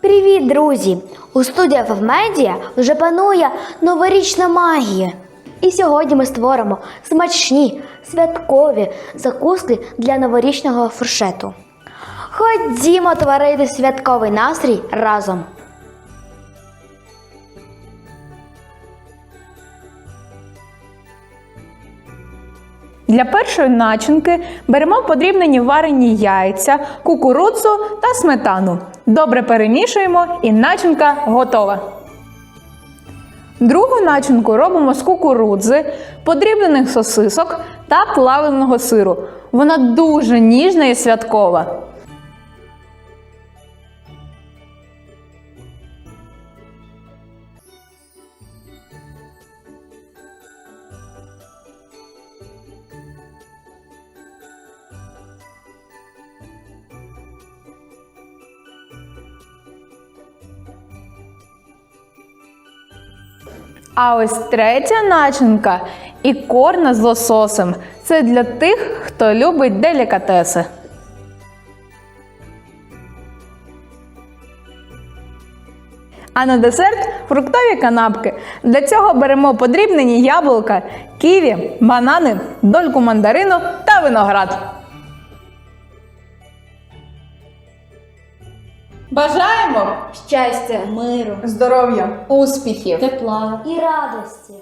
Привіт, друзі! У студії Фавмедія вже панує новорічна магія. І сьогодні ми створимо смачні святкові закуски для новорічного фуршету. Ходімо творити святковий настрій разом. Для першої начинки беремо подрібнені варені яйця, кукурудзу та сметану. Добре перемішуємо і начинка готова. Другу начинку робимо з кукурудзи, подрібнених сосисок та плавленого сиру. Вона дуже ніжна і святкова. А ось третя начинка і корна з лососем. Це для тих, хто любить делікатеси. А на десерт фруктові канапки. Для цього беремо подрібнені яблука, ківі, банани, дольку мандарину та виноград. Бажаємо Щастя, миру, здоров'я, успіхів! тепла. і радості.